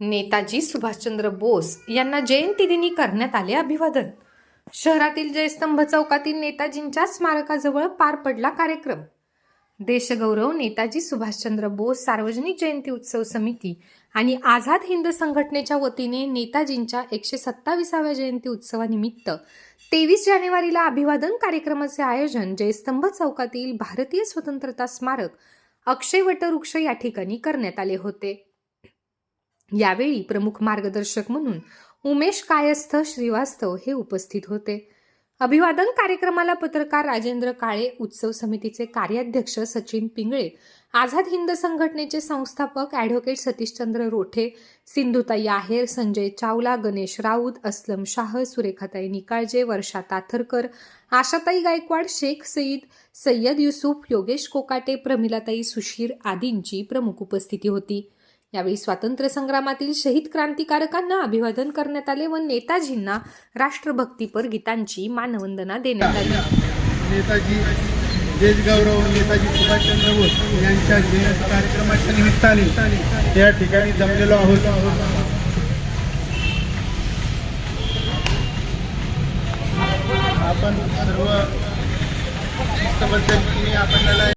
नेताजी सुभाषचंद्र बोस यांना जयंतीदिनी करण्यात आले अभिवादन. शहरातील जयस्तंभ चौकातील नेताजींच्या स्मारकाजवळ पार पडला कार्यक्रम. देशगौरव नेताजी सुभाषचंद्र बोस सार्वजनिक जयंती उत्सव समिती आणि आझाद हिंद संघटनेच्या वतीने नेताजींच्या एकशे सत्तावीसाव्या जयंती उत्सवानिमित्त तेवीस जानेवारीला अभिवादन कार्यक्रमाचे आयोजन जयस्तंभ चौकातील भारतीय स्वतंत्रता स्मारक अक्षय वटवृक्ष या ठिकाणी करण्यात आले होते. यावेळी प्रमुख मार्गदर्शक म्हणून उमेश कायस्थ श्रीवास्तव हे उपस्थित होते. अभिवादन कार्यक्रमाला पत्रकार राजेंद्र काळे उत्सव समितीचे कार्याध्यक्ष सचिन पिंगळे आझाद हिंद संघटनेचे संस्थापक ॲडव्होकेट सतीशचंद्र रोठे सिंधुताई आहेर संजय चावला गणेश राऊत अस्लम शाह सुरेखाताई निकाळजे वर्षा ताथरकर आशाताई गायकवाड शेख सईद सय्यद युसुफ योगेश कोकाटे प्रमिलाताई सुशीर आदींची प्रमुख उपस्थिती होती. यावेळी स्वातंत्र्य संग्रामातील शहीद क्रांतिकारकांना अभिवादन करण्यात आले व नेताजींना राष्ट्रभक्तीपर गीतांची मानवंदना देण्यात आली. नेताजी देशगौरव नेताजी सुभाषचंद्र बोस यांच्या जयंती कार्यक्रमाच्या निमित्ताने या ठिकाणी जमलेलो आहोत. आपण सर्व शिस्तबद्ध मी आपल्याला